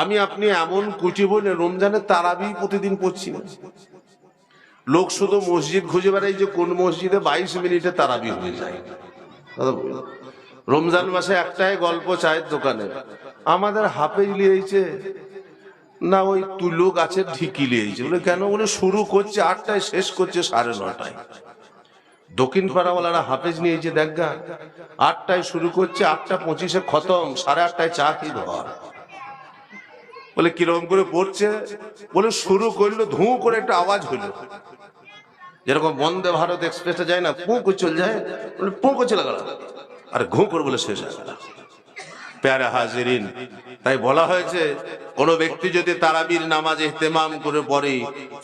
আমি আপনি এমন কুটি বলে রমজানের তারাবি প্রতিদিন পড়ছি না। লোক শুধু মসজিদ খুঁজে বেড়াই যে কোন মসজিদে বাইশ মিনিটে তারাবি হয়ে যায়। রমজান মাসে একটাই গল্প চায়ের দোকানে। আমাদের হাফেজ লিয়েছে, না ওই তুলো গাছের ঢিকি লিয়েছে। বলে, কেন? বলে, শুরু করছে আটটায়, শেষ করছে সাড়ে নটায়। দক্ষিণ পাড়াওয়ালারা হাফেজ নিয়েছে, দেখা আটটায় শুরু করছে, আটটা পঁচিশে খতম, সাড়ে আটটায় চা কি ধর বলে কীরকম করে পড়ছে বলে শুরু করল, ধু করে একটা আওয়াজ হইল যেরকম বন্দে ভারত এক্সপ্রেসে যায় না পুঁকু চল যায়, বলে পু করে চলে গেল। আর ঘু করে বলে শেষ হয়ে প্যারা হাজিরিন। তাই বলা হয়েছে, কোন ব্যক্তি যদি তারাবির নামাজ ইহতেমাম করে পড়ে,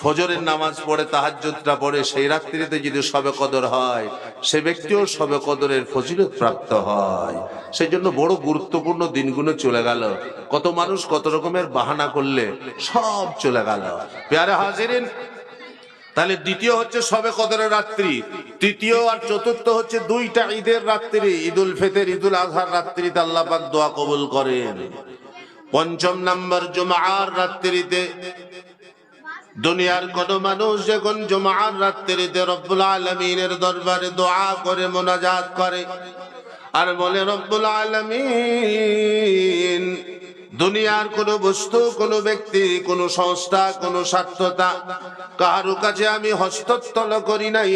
ফজরের নামাজ পড়ে, তাহাজ্জুদটা পড়ে, সেই রাত্রিতে যদি সবে কদর হয়, সে ব্যক্তিও সবে কদরের ফজিলত প্রাপ্ত হয়। সেই জন্য বড় গুরুত্বপূর্ণ দিনগুলো চলে গেল। কত মানুষ কত রকমের বাহানা করলে সব চলে গেল। প্যারা হাজিরিন তাহলে দ্বিতীয় হচ্ছে সবে কদরের রাত্রি। তৃতীয় আর চতুর্থ হচ্ছে দুইটা ঈদের রাত্রি, ঈদুল ফেতের, ঈদুল আজহার রাত্রিতে আল্লাহ পাক দোয়া কবুল করেন। পঞ্চম নাম্বার জুমার রাত্রিতে দুনিয়ার কোন মানুষ যখন জুমার রাত্রিতে রব্বুল আলমিনের দরবারে দোয়া করে, মোনাজাত করে, আর বলে, রব্বুল আলমিন দুনিয়ার কোন বস্তু, কোন ব্যক্তি, কোন সংস্থা, কোন স্বার্থতা কারও কাছে আমি হস্তস্থল করি নাই।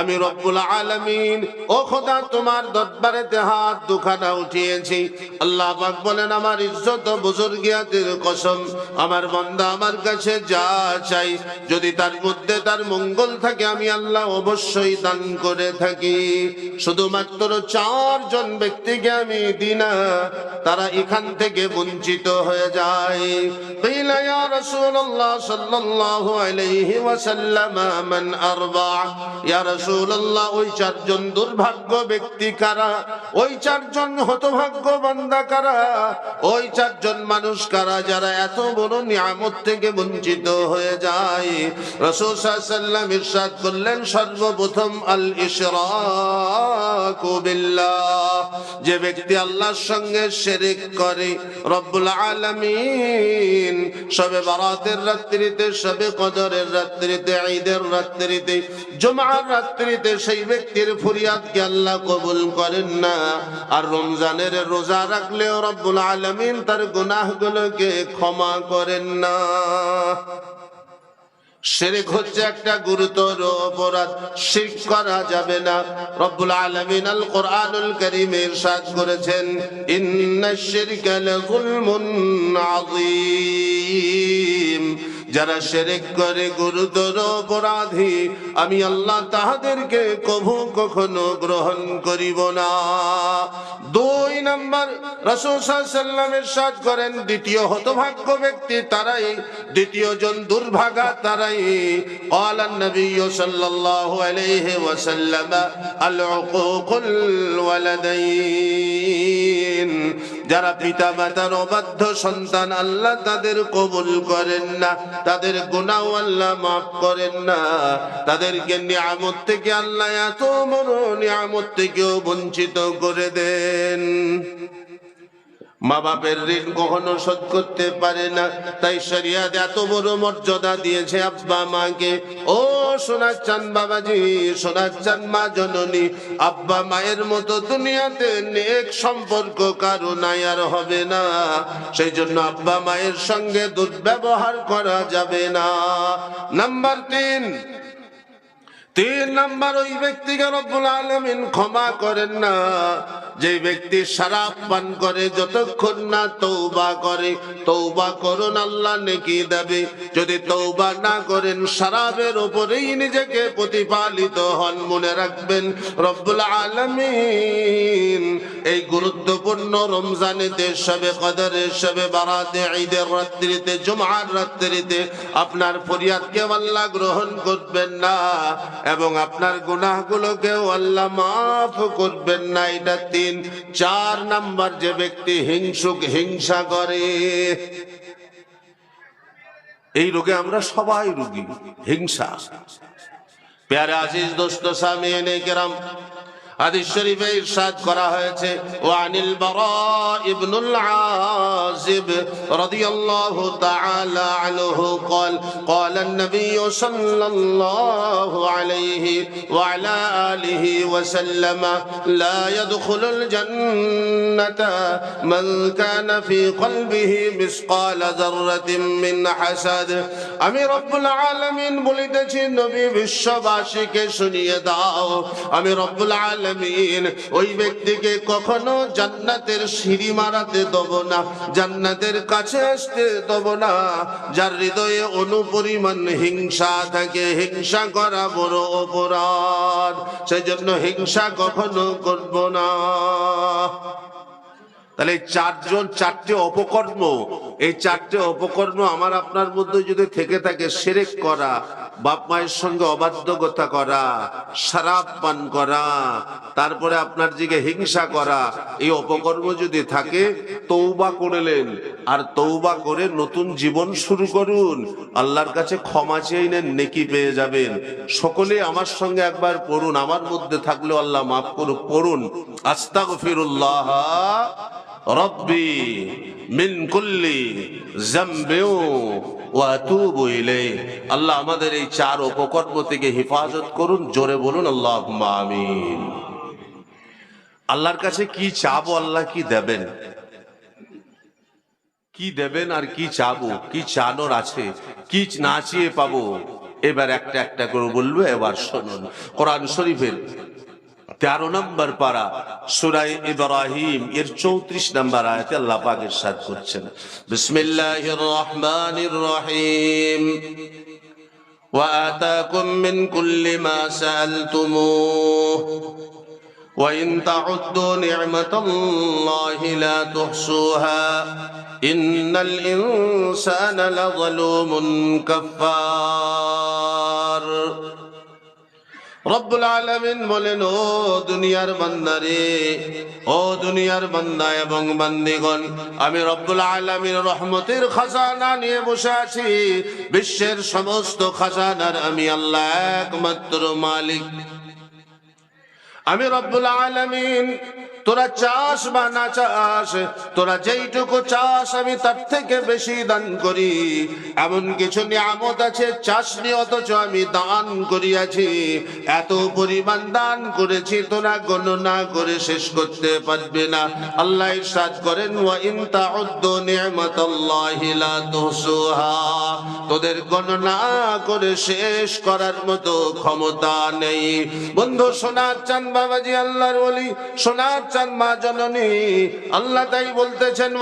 আমি রব্বুল আলমিন, ও খোদা, তোমার দরবারেতে হাত দুখানা উঠিয়েছি। আল্লাহ পাক বলেন, আমার ইজ্জত বুজুর্গিয়াতের কসম, আমার বন্দা আমার কাছে যা চাই, যদি তার মধ্যে তার মঙ্গল থাকে, আমি আল্লাহ অবশ্যই দান করে থাকি। শুধুমাত্র চারজন ব্যক্তিকে আমি দিনা, তারা এখান থেকে বঞ্চিত হয়ে যায় قيل يا رسول الله صلى الله عليه وسلم من أربع يا رسول الله ওই চারজন দুর্ভাগ্য ব্যক্তি কারা ওই চারজন হতভাগ্য বান্দা কারা ওই চারজন মানুষ কারা যারা এত বড় নিয়ামত থেকে বঞ্চিত হয়ে যায় রসুল সাল্লাম ইরশাদ করলেন সর্বপ্রথম আল ইশরাকু বিল্লাহ যে ব্যক্তি আল্লাহর সঙ্গে শিরিক করে রব্বুল আলামিন সবে বারাতের রাত্রিতে, সবে কদরের রাত্রিতে, ঈদের রাত্রিতে, জুমার রাত্রিতে সেই ব্যক্তির ফরিয়াদকে আল্লাহ কবুল করেন না। আর রমজানের রোজা রাখলেও রব্বুল আলমিন তার গুনাহগুলোকে ক্ষমা করেন না। শিরক হচ্ছে একটা গুরুতর অপরাধ। শিরক করা যাবে না। রব্বুল আলামিন আল কোরআনুল কারীমে ইরশাদ করেছেন ইন্নাশ শিরকা লাযুলমুন আযীম। যারা শিরক করে গুরুতর অপরাধী আমি আল্লাহ তাহাদেরকে কভু কখনো গ্রহণ করিব না দুই নম্বর রাসূল সাল্লাল্লাহু ইরশাদ করেন দ্বিতীয় হতভাগ্য ব্যক্তি তারাই দ্বিতীয় জন দুর্ভাগা তারাই قال النبي صلى الله عليه وسلم العقوق الولدين যারা পিতা মাতার অবাধ্য সন্তান আল্লাহ তাদের কবুল করেন না, তাদের গুনাহ আল্লাহ মাফ করেন না। তাদেরকে নিয়ামত থেকে আল্লাহ এত বড় নিয়ামত থেকেও বঞ্চিত করে দেন। মা বাপের ঋণ কখনো শোধ করতে পারে না, তাই শরিয়াত এত বড় মর্যাদা দিয়েছে আব্বা মাকে ও সোনার বাবাজি সোনার মা জননী। আব্বা মায়ের মতো দুনিয়াতে নেক সম্পর্ক কারও নাই আর হবে না। সেই জন্য আব্বা মায়ের সঙ্গে দুর্ব্যবহার করা যাবে না। নাম্বার তিন। তিন নাম্বার, ওই ব্যক্তিকে রব্বুল আলমিন ক্ষমা করেন না। যে ব্যক্তি সারাপ পান করে, যতক্ষণ না তৌবা করে তৌবা করুন, আল্লাহ নেকি দেবে। যদি তৌবা না করেন, সারাবের উপরেই নিজেকে প্রতিপালিত হন। মনে রাখবেন, রব্বুল আলমিন এই গুরুত্বপূর্ণ রমজানেতে সবে কদরে সবে বারাতে, ঈদের রাত্রিতে, জুমার রাত্রিতে আপনার ফরিয়াদকে আল্লাহ গ্রহণ করবেন না এবং আপনার গুনাহগুলোকেও আল্লাহ মাফ করবেন না। এটা তিন চার নাম্বার যে ব্যক্তি হিংসুক হিংসা করে। এই রোগে আমরা সবাই রুগী, হিংসা। প্যারা আজিজ দোস্ত সামিনে কেরাম হাদিস শরীফে ইরশাদ করা হয়েছে ওয়ানিল বারা ইবনুল আজিব রাদিয়াল্লাহু তাআলা আনহু قال قال النبي صلى الله عليه وعلى آله وسلم لا يدخل الجنة من كان في قلبه مثقال ذرة من حسد আমি রব্বুল আলামিন বলিতেছি নবী বিশ্ববাসীকে শুনিয়ে দাও আমি রব্বুল আলামিন ওই ব্যক্তিকে কখনো জান্নাতের সিঁড়ি মারাতে দেব না, জান্নাতের কাছে আসতে দেব না। যার হৃদয়ে অনুপরিমাণ হিংসা থাকে, হিংসা করা বড় অপরাধ। সেই জন্য হিংসা কখনো করব না। তাহলে চারজন, চারটে অপকর্ম এই চারটে অপকর্ম আমার আপনার মধ্যে যদি থেকে থাকে, সেরেক করা, বাপ মায়ের সঙ্গে অবাধ্যকতা করা সারাপ পান করা, তারপরে আপনার দিকে হিংসা করা, এই অপকর্ম যদি থাকে তৌবা করলেন আর তৌবা করে নতুন জীবন শুরু করুন। আল্লাহর কাছে ক্ষমা চেয়ে নেন, নেকি পেয়ে যাবেন। সকলে আমার সঙ্গে একবার পড়ুন, আমার মধ্যে থাকলেও আল্লাহ মাফ করুক, পড়ুন। আস্তাগফিরুল্লাহ। রব্বি মিন কুল্লি জামবিউ আল্লাহ আমাদের এই চার উপকর্ম থেকে হেফাজত করুন, জোরে বলুন, আল্লাহুম্মা আমিন। আল্লাহর কাছে কি চাবো আল্লাহ কি দেবেন? কি দেবেন আর কি চাবো? কি চানোর আছে? কি না চেয়ে পাবো? এবার একটা একটা করে বলব, এবার শুনুন। কোরআন শরীফের তেরো নম্বর পারা সুরাই ইব্রাহিম এর চৌত্রিশ নম্বর আয়াতে আল্লাহ পাক ইরশাদ করছেন বিসমিল্লাহির রহমানির রহিম وآتاكم من كل ما سألتموه وإن تعدوا نعمة الله لا تحصوها إن الإنسان لظلوم كفار রব্বুল বলেন, ও দুনিয়ার ও দুনিয়ার এবং আমি রব্বুল আলামিন রহমতের খাজানা নিয়ে বিশ্বের সমস্ত খাজানার আমি আল্লাহ একমাত্র মালিক। আমি রব্বুল আলামিন তোরা চাস বা না চাস, তোরা যেইটুকু চাস, আমি তার থেকে বেশি দান করি। এমন কিছু নিয়ামত আছে, চাসনি অথচ আমি দান করিয়াছি। এত পরিমাণ দান করেছি, তোরা গণনা করে শেষ করতে পারবে না। আল্লাহ ইরশাদ করেন, ওয়া ইন তাউদ্দু নি'মাতাল্লাহি লা তুহসুহা। তোদের গণনা করে শেষ করার মতো ক্ষমতা নেই। বন্ধু, সোনার চান বাবাজি, আল্লাহর বলি সোনার চান মা জননী, আল্লাহ তাই বলতেছেন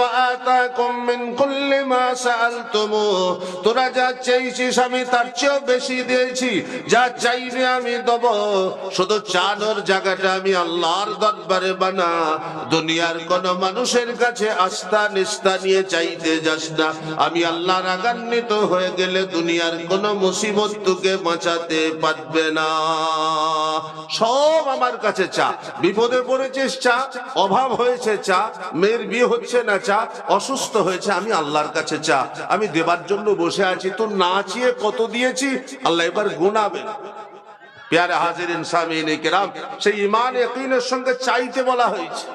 তোরা যা চাইছিস আমি তার চেয়েও বেশি দিয়েছি, যা চাইবে আমি দেব। শুধু চানোর জায়গাটা আমি আল্লাহর দরবারে বানা। দুনিয়ার কোন মানুষের কাছে আস্থা নিষ্ঠা নিয়ে চাইতে যাস না। আমি আল্লাহ রাগান্বিত হয়ে গেলে দুনিয়ার কোন মুসিবত তোকে বাঁচাতে পারবে না। সব আমার কাছে চা। বিপদে পড়েছিস, চা অভাব হয়েছে, চা। মেয়ের বিয়ে হচ্ছে না, চা। অসুস্থ হয়েছে, আমি আল্লাহর কাছে চা। আমি দেবার জন্য বসে আছি তো না চেয়ে কত দিয়েছি? আল্লাহ এবার গুণাবে পেয়ারে হাজির ইনসামিন কেরাম, সেই ইমান একইনের সঙ্গে চাইতে বলা হয়েছে।